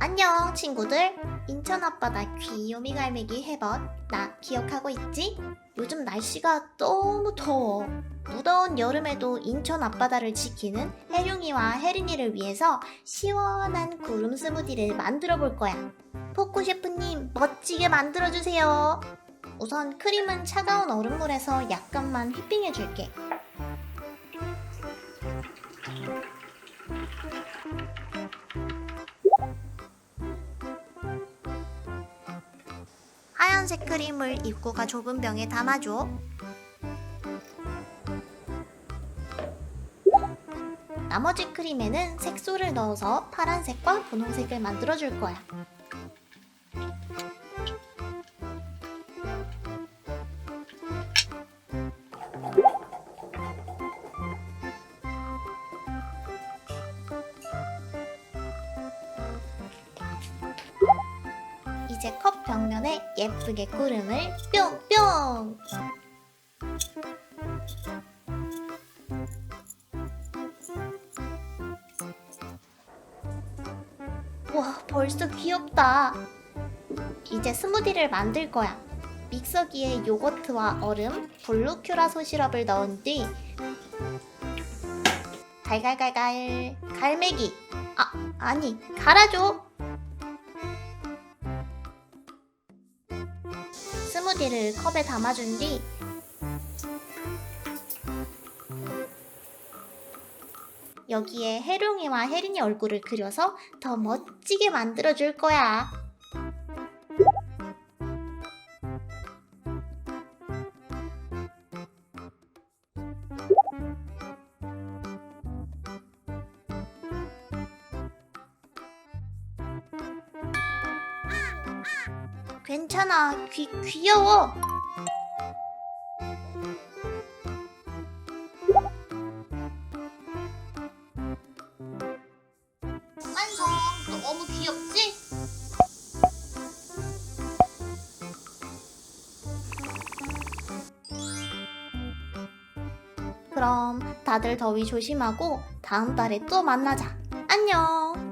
안녕 친구들. 인천 앞바다 귀요미 갈매기 해벗 나 기억하고 있지? 요즘 날씨가 너무 더워. 무더운 여름에도 인천 앞바다를 지키는 혜룡이와 혜린이를 위해서 시원한 구름 스무디를 만들어 볼 거야. 포코 셰프님 멋지게 만들어 주세요. 우선 크림은 차가운 얼음물에서 약간만 휘핑해 줄게 하얀색 크림을 입구가 좁은 병에 담아줘. 나머지 크림에는 색소를 넣어서 파란색과 분홍색을 만들어줄 거야. 컵 벽면에 예쁘게 구름을 뿅뿅! 와, 벌써 귀엽다. 이제 스무디를 만들 거야. 믹서기에 요거트와 얼음, 블루 큐라소 시럽을 넣은 뒤 갈갈갈갈 갈매기 아 아니 갈아줘 스무디를 컵에 담아준 뒤 여기에 해룡이와 혜린이 얼굴을 그려서 더 멋지게 만들어줄 거야. 괜찮아, 귀, 귀여워. 그럼 다들 더위 조심하고 다음 달에 또 만나자. 안녕!